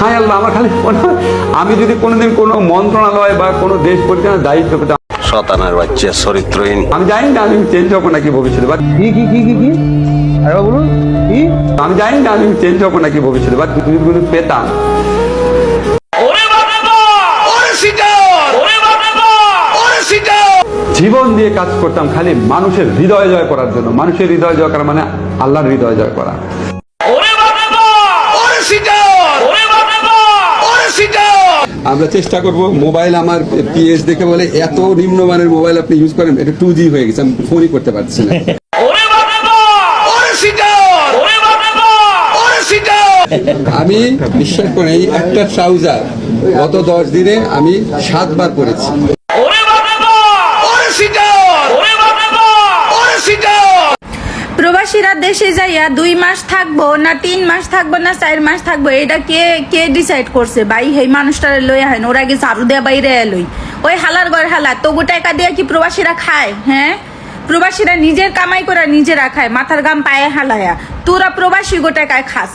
হায় আল্লাহ আমার খালি মনে হয় আমি যদি কোনোদিন কোনো মন্ত্রণালয় বা কোনো দেশ পরিচালনার দায়িত্ব পেতাম। শতানের বাচ্চা চরিত্রহীন। আমি জানি না আমি চেঞ্জ হব নাকি ভবিষ্যতে বা কি কি কি কি কি? আরেকবার বলুন কি? আমি জানি না আমি চেঞ্জ হব নাকি ভবিষ্যতে বা যদি কোনো পেতাম। জীবন দিয়ে কাজ করতাম খালি মানুষের হৃদয় জয় করার জন্য। মানুষের হৃদয় জয় করা মানে আল্লাহর হৃদয় জয় করা। আমরা চেষ্টা করব। মোবাইল আমার পিএস দেখে বলে এত নিম্নমানের মোবাইল আপনি ইউজ করেন এটা টু জি হয়ে গেছে আমি ফোনই করতে পারছি না। আমি বিশ্বাস করি এই একটা ট্রাউজার গত দশ দিনে আমি সাতবার পরেছি। প্রবাসীরা দেশে যাইয়া দুই মাস থাকব না তিন মাস থাকব না চার মাস থাকব এটা কে কে ডিসাইড করছে? ভাই, এই মানুষটারে লই আহেন ওরা আগে ঝাড়ু দেয়া বাইরে লই। ওই হালার ঘর হালা, তবু টাকা দিয়ে কি প্রবাসীরা খায় হ্যাঁ? প্রবাসীরা নিজের কামাই করে নিজেরা খায়, মাথার গাম পায়ে হালায়া। তোরা প্রবাসী গো টাকায় খাস।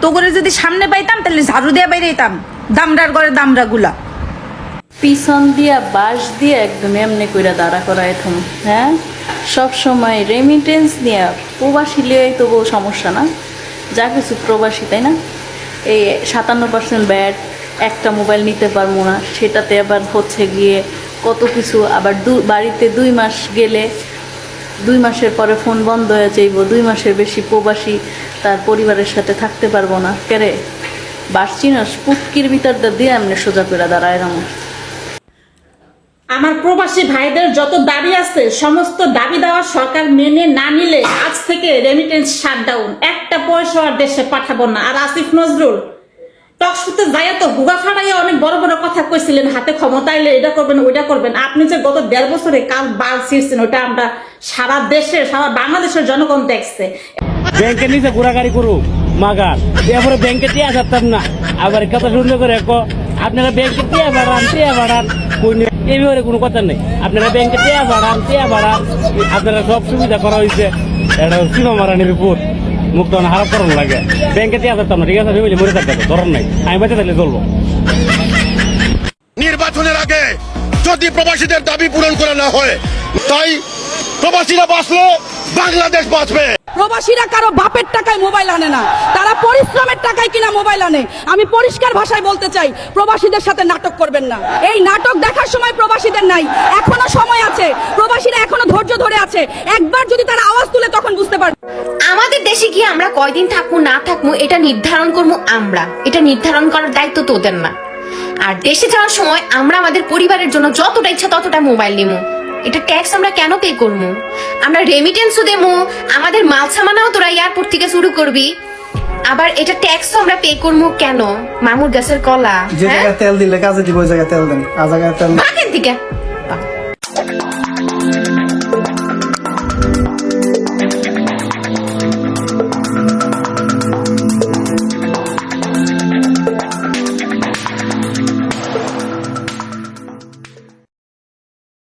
তো করে যদি সামনে পাইতাম, তাহলে ঝাড়ু দেয়া বাইরে যেতাম দামরার ঘরে দামরা গুলা পিছন দিয়া, বাঁশ দিয়ে একদম এমনি কইরা দাঁড়া করায় থম হ্যাঁ? সব সময় রেমিটেন্স নিয়ে প্রবাসী লিয়ে তবু সমস্যা না। যা কিছু প্রবাসী, তাই না? এই সাতান্ন পার্সেন্ট ব্যাট একটা মোবাইল নিতে পারব না, সেটাতে আবার হচ্ছে গিয়ে কত কিছু, আবার দু, বাড়িতে দুই মাস গেলে দুই মাসের পরে ফোন বন্ধ হয়ে যাইব, দুই মাসের বেশি প্রবাসী তার পরিবারের সাথে থাকতে পারব না। কেরে বাসচিনাস পুটকির ভিতর দিয়ে এমনি সোজা করে দাঁড়ায় রামো। আমার প্রবাসী ভাইদের যত দাবি আছে, সমস্ত দাবি দেওয়া সরকার মেনে না নিলে আজ থেকে রেমিটেন্স শাটডাউন একটা পয়সা আর দেশে পাঠাবো না। আর আসিফ নজরুল টকশুতে যাইয়া তো হুগা ফাড়াইয়া অনেক বড় বড় কথা কইছিলেন, হাতে ক্ষমতা এলে এটা করবেন, ওইটা করবেন। আপনি যে গত দেড় বছরে কাল বাল ছিঁড়ছেন, ওটা আমরা সারা দেশের সারা বাংলাদেশের জনগণ দেখছে। ব্যাংকের নিচে ঘোরাঘুরি করুক, মাগার। এরপরে ব্যাংকে টিয়া যাতাম না। আবার কথা সুন্দর করে আপনারা ব্যাংকে টিয়া বাড়ান টিয়া বাড়ান। কোন এই ব্যাপারে কোনো কথা নেই। আপনারা ব্যাংকে টিয়া বাড়ান টিয়া বাড়ান আপনারা সব সুবিধা করা হয়েছে। এটা সিনেমা মারানির রিপোর্ট। মুখ তখন হারাপ করানো লাগে। ব্যাংকে টিয়া যাতাম না ঠিক আছে? ফ্যামিলি মরে থাকতে ধরন নাই। আমি বাঁচে থাকলে চলবো। নির্বাচনের আগে যদি প্রবাসীদের দাবি পূরণ করা না হয় তাই প্রবাসীরা বাঁচলে বাংলাদেশ বাঁচবে। প্রবাসীরা কারও বাপের টাকায় মোবাইল আনে না তারা পরিশ্রমের টাকায় কিনা মোবাইল আনে। আমি পরিষ্কার ভাষায় বলতে চাই, প্রবাসীদের সাথে নাটক করবেন না। এই নাটক দেখার সময় প্রবাসীদের নাই, এখনও সময় আছে। প্রবাসীরা এখনও ধৈর্য ধরে আছে। একবার যদি তারা আওয়াজ তুলে তখন বুঝতে পারবে। আমাদের দেশে গিয়ে আমরা কয়দিন থাকব, না থাকব, এটা নির্ধারণ করব আমরা। এটা নির্ধারণ করার দায়িত্ব তোদের না। আর দেশে যাওয়ার সময় আমরা আমাদের পরিবারের জন্য যতটা ইচ্ছা ততটা মোবাইল নিবো। এটা ট্যাক্স আমরা কেন পে করব? আমরা রেমিটেন্সও দেবো। আমাদের মাল সামানাও তোরা এয়ারপোর্ট থেকে শুরু করবি। আবার এটা ট্যাক্স তো আমরা পে করব কেন? মামুর গাছের কলা যে হ্যাঁ? জায়গায় তেল দিলে কাজে দিব ওই জায়গায় তেল দেন আর জায়গায় তেল দিকে